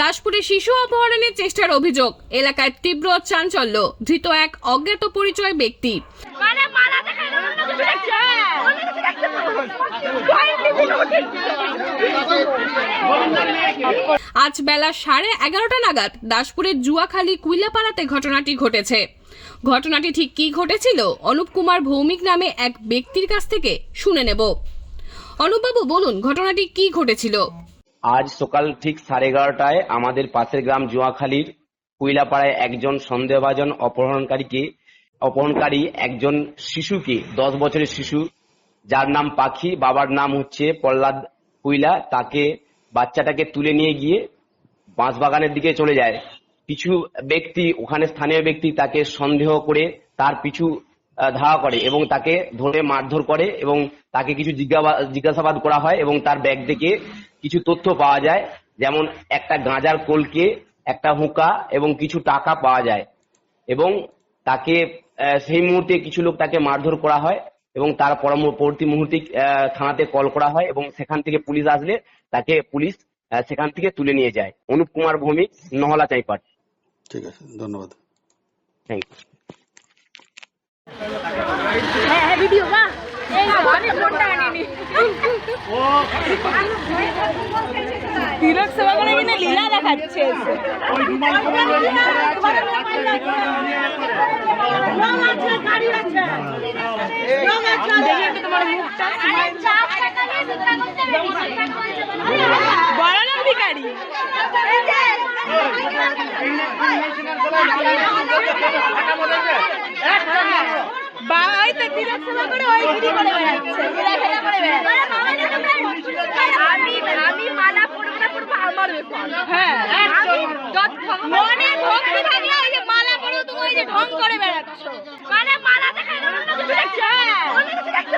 দাসপুরে শিশু অপহরণের চেষ্টার অভিযোগ। এলাকায় তীব্র চাঞ্চল্য ধৃত এক অজ্ঞাত পরিচয় ব্যক্তি। মানে আজ বেলা সাড়ে এগারোটা নাগাদ দাসপুরের জুয়াখালী কুইলাপাড়াতে ঘটনাটি ঘটেছে। ঘটনাটি ঠিক কী ঘটেছিল অনুপ কুমার ভৌমিক নামে এক ব্যক্তির কাছ থেকে শুনে নেব। অনুপবাবু বলুন ঘটনাটি কি ঘটেছিল? আজ সকাল ঠিক সাড়ে এগারোটায় আমাদের পাশের গ্রাম জুয়াখালীর কুইলাপাড়ায় একজন সন্দেহভাজন অপহরণকারীকে, অপহরণকারী একজন শিশুকে, দশ বছরের শিশু, যার নাম পাখি, বাবার নাম হচ্ছে প্রহ্লাদ কুইলা, তাকে, বাচ্চাটাকে তুলে নিয়ে গিয়ে বাঁশবাগানের দিকে চলে যায়। কিছু ব্যক্তি, ওখানে স্থানীয় ব্যক্তি তাকে সন্দেহ করে তার পিছু ধাওয়া করে এবং তাকে ধরে মারধর করে এবং তাকে কিছু জিজ্ঞাসাবাদ করা হয় এবং তার ব্যাগ থেকে কিছু তথ্য পাওয়া যায়। যেমন একটা গাঁজার কলকে একটা হুঁকা এবং কিছু টাকা পাওয়া যায় এবং তাকে সেই মুহূর্তে কিছু লোক তাকে মারধর করা হয় এবং তার পরবর্তী মুহূর্তে থানাতে কল করা হয় এবং সেখান থেকে পুলিশ আসলে তাকে পুলিশ সেখান থেকে তুলে নিয়ে যায়। অনুপ কুমার ভৌমিক নহলা চাইপাট ঠিক আছে ধন্যবাদ। থ্যাংক ইউ হ্যাঁ হ্যাঁ ভিডিও বা এই তো, আমি ফোনটা আনিনি তিলক সেবা করে কিনে লীলা দেখাচ্ছে বড় লোক বা ওই তো তিলক সেবা করে ওই ভিডিও করে বেড়াচ্ছে লীলাখেলা করে বেড়াচ্ছে আমি আমি মালা পড়ব না পড়ব আমার হ্যাঁ মনে ভক্তি থাকলে ওই যে মালা পড়ব তুমি ওই যে ঢং করে বেড়াচ্ছ। মানে মালা দেখায় না অন্য কিছু দেখছে?